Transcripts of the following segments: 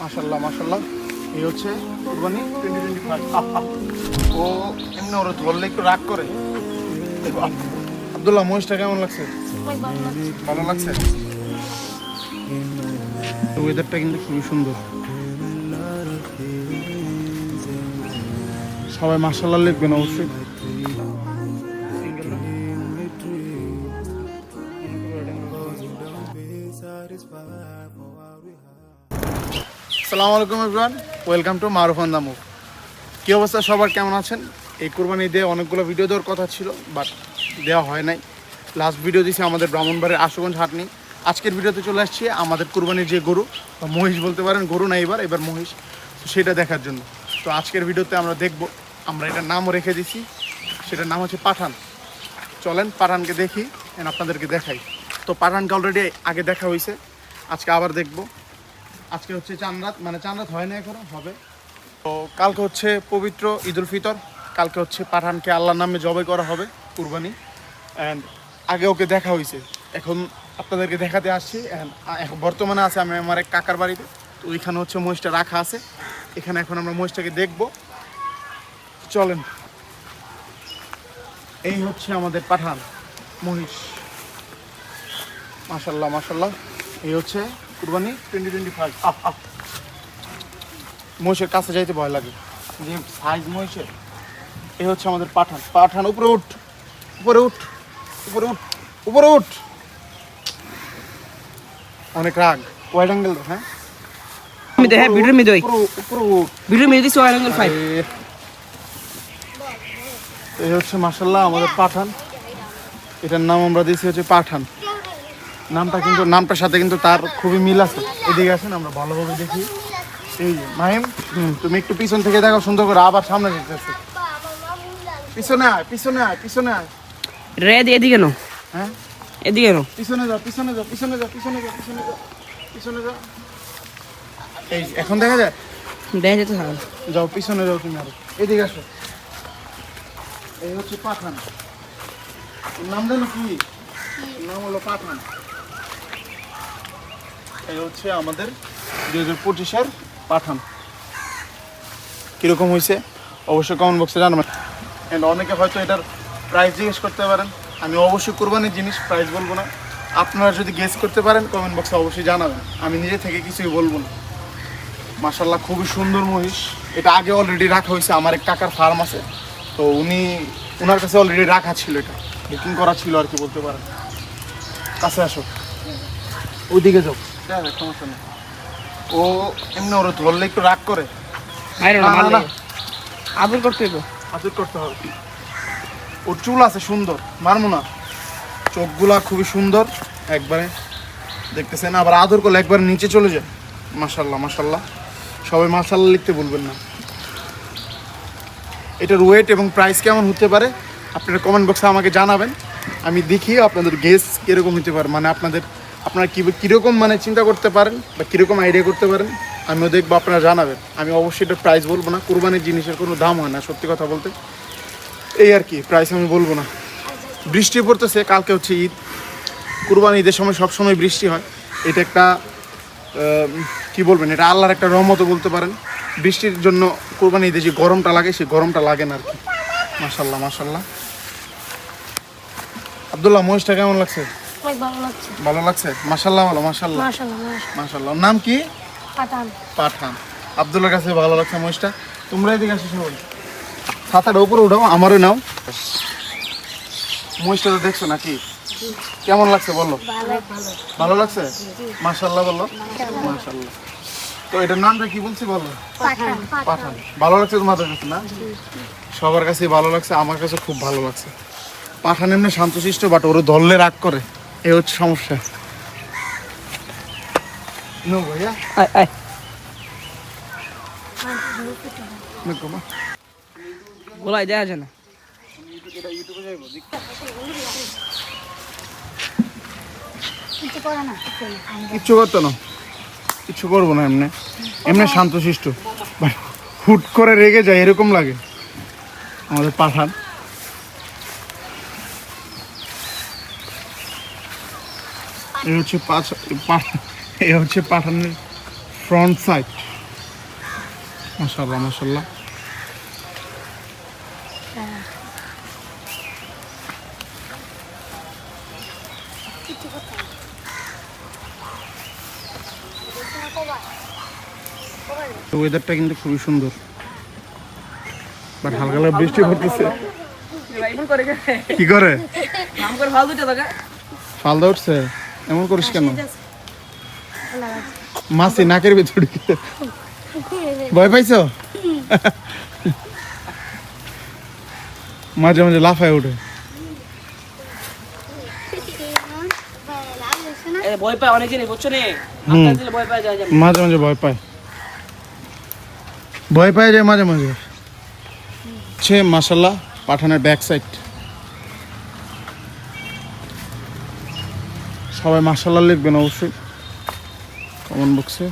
মাশাল্লাহ মাশাল্লাহ এই হচ্ছে কুরবানি টোয়েন্টি টোয়েন্টি ফাইভ ও, এমনি ওরা ধরলে একটু রাগ করে। আব্দুল্লাহ, মহিষটা কেমন লাগছে? ভালো লাগছে? ওয়েদারটা কিন্তু খুবই সুন্দর। সবাই মার্শাল্লাহ লিখবেন অবশ্যই। আসসালামু আলাইকুম এভরিওয়ান ওয়েলকাম টু মারুফান দামুক কী অবস্থা? সবার কেমন আছেন? এই কোরবানি দিয়ে অনেকগুলো ভিডিও দেওয়ার কথা ছিল বাট দেওয়া হয় নাই। লাস্ট ভিডিও দিয়েছি আমাদের ব্রাহ্মণবাড়ির আশুগঞ্জ হাটনি। আজকের ভিডিওতে চলে আসছি আমাদের কোরবানির যে গরু, বা মহিষ বলতে পারেন, গরু না এবার এবার মহিষ। সেটা দেখার জন্য। তো আজকের ভিডিওতে আমরা দেখব, আমরা এটার নামও রেখে দিছি। সেটার নাম হচ্ছে পাঠান। চলেন পাঠানকে দেখি, and আপনাদেরকে দেখাই। তো পাঠানকে অলরেডি আগে দেখা হয়েছে আজকে আবার দেখব। আজকে হচ্ছে চান্দাত মানে চান্দাত হয় না এখনও, হবে। তো কালকে হচ্ছে পবিত্র ঈদুল ফিতর, কালকে হচ্ছে পাঠানকে আল্লাহর নামে জবাই করা হবে, কুরবানি। অ্যান্ড আগে ওকে দেখা হয়েছে এখন আপনাদেরকে দেখাতে আসছি। এখন বর্তমানে আছে আমি আমার এক কাকার বাড়িতে। তো ওইখানে হচ্ছে মহিষটা রাখা আছে। এখানে এখন আমরা মহিষটাকে দেখব। চলেন। এই হচ্ছে আমাদের পাঠান, মহিষ। মাশাল্লাহ মাশাল্লাহ। এই হচ্ছে কুরবানি? টোয়েন্টি টোয়েন্টি ফাইভ মহিষের কাছে যাইতে ভয় লাগে। যে সাইজ মহিষের? এই হচ্ছে আমাদের পাঠান। পাঠান উপরে উঠ। উপরে উঠ। উপরে উঠ। উপরে উঠ। অনেক রাগ। ওয়াইড অ্যাঙ্গেল হ্যাঁ? মধ্যে হ্যাঁ ভিডিওর মধ্যে উপরে উপরে উঠ। ভিডিওর মধ্যে দিছি ওয়ান অ্যাঙ্গেল ফাইভ এই হচ্ছে মাসাল্লাহ আমাদের পাঠান। এটার নাম আমরা দিয়েছি হচ্ছে পাঠান। নামটা কিন্তু নামটার সাথে কিন্তু তার খুবই মিল আছে। এদিকে আসেন আমরা ভালোভাবে দেখি। এই যে মাহিম তুমি একটু পিছন থেকে দেখো সুন্দর করে আবার সামনে যেতেছে পিছনে আয় পিছনে আয় পিছনে আয়। রেড এদিকে নো হ্যাঁ? এদিকে নো পিছনে যাও পিছনে যাও পিছনে যাও পিছনে যাও পিছনে যাও পিছনে যাও। এই এখন দেখা যায়? দেখা যেতে হবে যাও পিছনে যাও তুমি আরও। এদিকে আসো। এই হচ্ছে পাঠান। নাম জানো কি? নাম হলো পাঠান। এই হচ্ছে আমাদের দুই হাজার পাঠান। কীরকম হয়েছে অবশ্যই কমেন্ট বক্সে জানাবেন। And অনেকে হয়তো এটার প্রাইস জিজ্ঞেস করতে পারেন। আমি অবশ্যই কোরবানির জিনিস প্রাইস বলব না। আপনারা যদি গেস করতে পারেন কমেন্ট বক্সে অবশ্যই জানাবেন। আমি নিজে থেকে কিছুই বলব না। মাসাল্লাহ খুবই সুন্দর মহিষ। এটা আগে অলরেডি রাখা হয়েছে আমার এক কাকার ফার্ম আছে। তো উনি ওনার কাছে অলরেডি রাখা ছিল এটা। বুকিং করা ছিল আর কি বলতে পারেন। কাছে আসো। ওইদিকে যাও। সমস্যা নেই। ও এমনি ওরা ধরলে একটু রাগ করে। আদর করতে হইব। আদর করতে হবে। ওর চুল আছে সুন্দর মারমো না। চোখগুলা খুবই সুন্দর একবারে। দেখতেছেন আবার আদর করলে একবারে নিচে চলে যায়। মাশাল্লাহ মাশাল্লাহ। সবাই মাশাল্লাহ লিখতে বলবেন না। এটার ওয়েট এবং প্রাইস কেমন হতে পারে আপনারা কমেন্ট বক্সে আমাকে জানাবেন। আমি দেখি আপনাদের গেস কীরকম হতে পারে। মানে আপনাদের আপনারা কী কীরকম মানে চিন্তা করতে পারেন বা কীরকম আইডিয়া করতে পারেন, আমিও দেখব, আপনারা জানাবেন। আমি অবশ্যই এটা প্রাইস বলব না, কুরবানির জিনিসের কোনো দাম হয় না, সত্যি কথা বলতে। এই আর কি প্রাইস আমি বলব না। বৃষ্টি পড়তেছে, কালকে হচ্ছে ঈদ। কুরবানি ঈদের সময় সবসময় বৃষ্টি হয়। এটা একটা কি বলবেন, এটা আল্লাহর একটা রহমতও বলতে পারেন। বৃষ্টির জন্য কোরবানি ঈদে যে গরমটা লাগে, সেই গরমটা লাগে না আর কি। মাসাল্লাহ মাসাল্লাহ আবদুল্লাহ, মহিষটা কেমন লাগছে? অনেক ভালো লাগছে। ভালো লাগছে? মাসাল্লাহ ভালো মাশাল্লাহ মাশাল্লাহ নাম কি? পাঠান। পাঠান। আবদুল্লার কাছে ভালো লাগছে মহিষটা। তোমরা এদিকে আসো সবাই ছাতাটা উপরে উঠাও আমারও নাও। মহিষটা তো দেখছ নাকি? কেমন লাগছে বলো? ভালো লাগছে? মাশাল্লাহ বলো। মাশাল্লাহ তো এটার নামটা কি বলছি বলো? পাঠান পাঠান। ভালো লাগছে তোমাদের কাছে না? সবার কাছে ভালো লাগছে আমার কাছে খুব ভালো লাগছে। পাঠান এমনি শান্তশিষ্ট বাট ওর ধরলে রাগ করে। এ হচ্ছে সমস্যা। গোলায় দেখা যায় না। কিচ্ছু করতো না। কিচ্ছু করব না এমনি। এমনি শান্তশিষ্ট। হুট করে রেগে যায় এরকম লাগে। আমাদের পাঠান। এই হচ্ছে পাঁচ এই হচ্ছে পাঠানের ফ্রন্ট সাইড করতে হবে তো ওয়েদারটা কিন্তু খুবই সুন্দর। বাট হালকা হালকা বৃষ্টি পড়তেছে। কে? করে? ফালদা উঠছে এমন করিস কেন? মাসি নাকের ভিতর। ভয় পাইছো? মাঝে মাঝে লাফায় ওঠে এ ভয় পায় অনেক জিনিস বুঝছ নি? হুম। আপনার দিলে ভয় পায় যায় যাবে মাঝে মাঝে ভয় পায়। ভয় পায় যায় মাঝে মাঝে। সে মাসাল্লাহ পাঠানের ব্যাক সাইড সবাই মাসাল্লাহ লিখবেন অবশ্যই। কমন বক্সে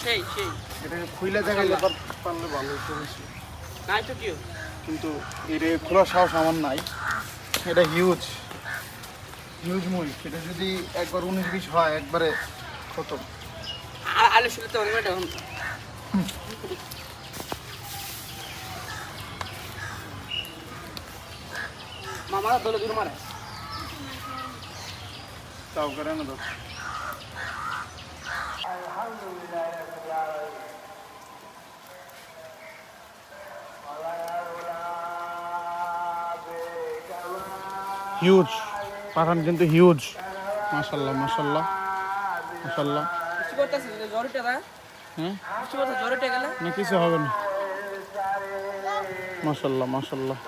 সেই সেই। এটাকে খুইলে দেখাইলে পারলে ভালো হতো বেশি। নাই তো কি কিন্তু এটা খোলার সাহস আমার নাই। এটা হিউজ হিউজ মুই সেটা যদি একবার উনিশ বিশ হয় একবারে খতম। দূর মারে তাও করে না তো। হিউজ পাঠান কিন্তু হিউজ মাশাল্লাহ মাশাল্লাহ মাশাল্লাহ। কিছু করতেছে জ্বর উঠে না হ্যাঁ কিছু উঠে গেলে। না কিছু হবে না। মাশাল্লাহ মাশাল্লাহ।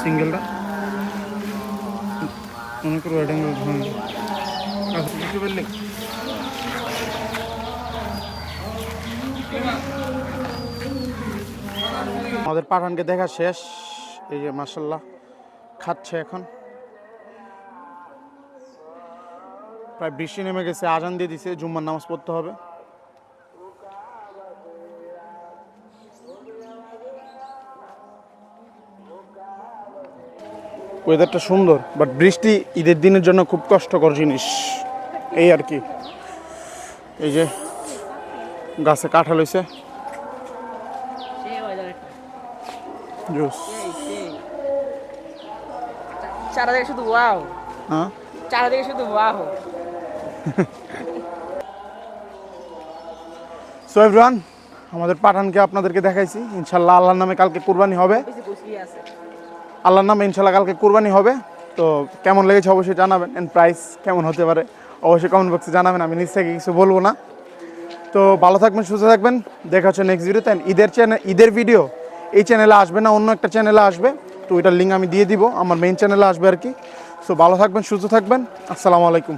সিঙ্গেলটা মনে করো আচ্ছা বুঝতে পারলে আমাদের পাঠানকে দেখা শেষ। এই যে মাসাল্লাহ খাচ্ছে এখন। প্রায় বৃষ্টি নেমে গেছে আজান দিয়ে দিছে জুম্মার নামাজ পড়তে হবে। ওয়েদারটা সুন্দর বাট বৃষ্টি ঈদের দিনের জন্য খুব কষ্টকর জিনিস। এই আর কি। এই যে গাছে কাঁঠাল হয়েছে জুস চারাদিকে শুধু ওয়াও। হ্যাঁ? চারাদিকে শুধু ওয়াও। সো এভরিওয়ান আমাদের পাঠানকে আপনাদেরকে দেখাইছি। ইনশাল্লাহ আল্লাহর নামে কালকে কুরবানি হবে। আল্লাহর নামে ইনশাল্লাহ কালকে কুরবানি হবে। তো কেমন লেগেছে অবশ্যই জানাবেন। এন্ড প্রাইস কেমন হতে পারে অবশ্যই কমেন্ট বক্সে জানাবেন। আমি নিজ থেকে কিছু বলব না। তো ভালো থাকবেন সুস্থ থাকবেন। দেখা হচ্ছে নেক্সট ভিডিওতে ঈদের চ্যানেল ঈদের ভিডিও এই চ্যানেলে আসবে না অন্য একটা চ্যানেলে আসবে। তো ওইটার লিঙ্ক আমি দিয়ে দিব, আমার মেইন চ্যানেলে আসবে আর কি। সো ভালো থাকবেন, সুস্থ থাকবেন, আসসালামু আলাইকুম।